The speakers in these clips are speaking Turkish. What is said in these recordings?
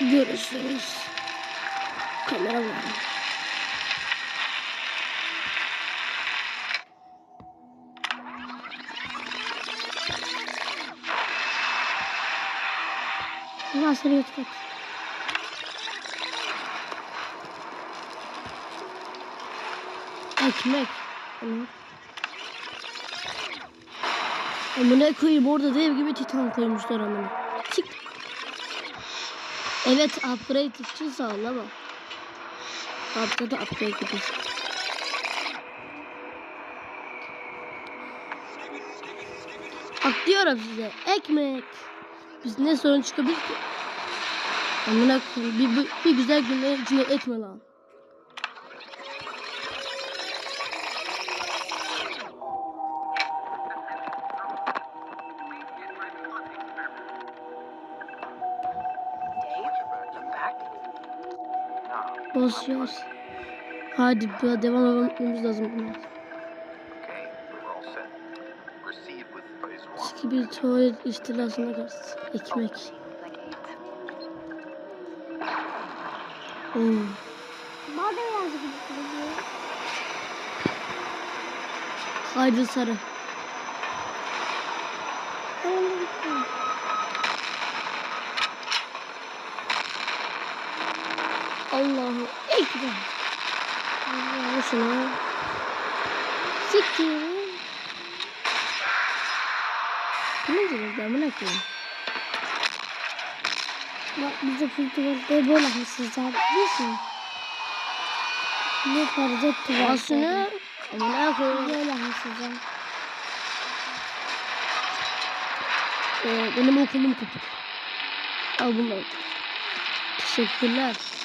Görüşürüz. Kamera var. Seni götür. Ekmek. Tamam. Amına koyayım orada dev gibi titan koymuşlar amına. Çık. Evet upgrade için sağlama. Upgrade upgrade gibi. Bak diyorum size ekmek. Biz ne sorun çıkabilir ki? Amına bir, bir, bir güzel günler içine etme lan. Basıyoruz. Hadi daha devam etmemiz lazım. Eski bir tuvalet istilasına karşı ekmek. Hmm. Bana yazık. Haydi sarı. Allahu Ekber. Allah'ım şuna. Siktir. Ne diyoruz ben bunu koyayım. Bak bize kültürde böyle hırsızlar biliyorsun. Ne fazla tuvalet. Aslında amına koyayım. Böyle hırsızlar. Ee, benim okulum kopuk. Al bunları. Teşekkürler.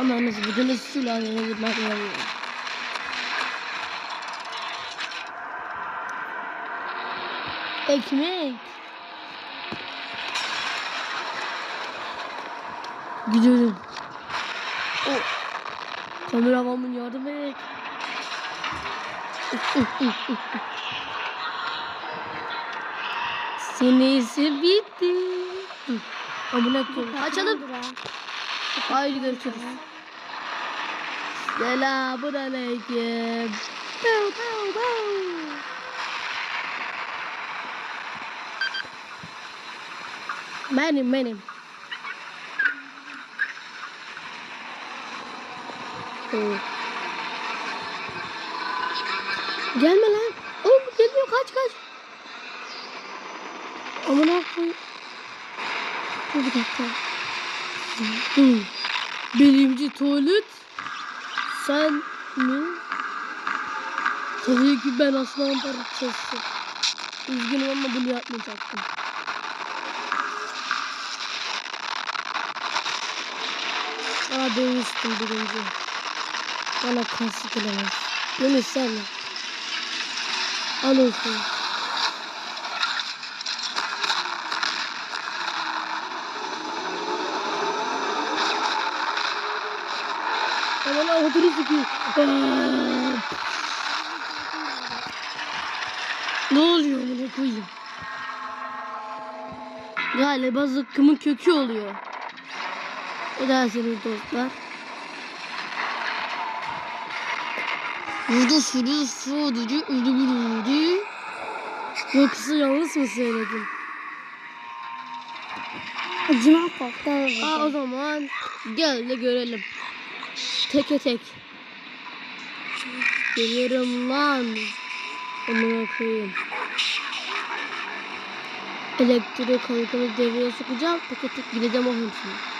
Ananız bugün de sülalene gitmek lazım. Ekmek. Gidiyorum. O. Kameramamın yardım et. Senesi bitti. Amına koyayım. Açalım. Haydi görüşürüz. Selamun aleyküm. Pow, pow, pow. Benim benim. Oo. Gelme lan. Oğlum geliyor kaç kaç. Amına koy. Dur bir dakika. Hı. Birinci tuvalet. Sen mi? Tabii ki ben aslan parçası. Üzgünüm ama bunu yapmayacaktım. Aa demiştim birinci. Bana karşı gelemez. Beni sevme. Al olsun. Aman sikeyim. Aa! Ne oluyor bunu koyayım? Galiba zıkkımın kökü oluyor. Edersiniz dostlar. Burada sürü sadece öldürüldü. Yoksa yanlış mı söyledim? Acıma koktu. Aa, o zaman gel de görelim. Teke tek. Geliyorum lan. Amına koyayım. Elektrik halkanı devreye sokacağım. Teke tek gideceğim o hemşire.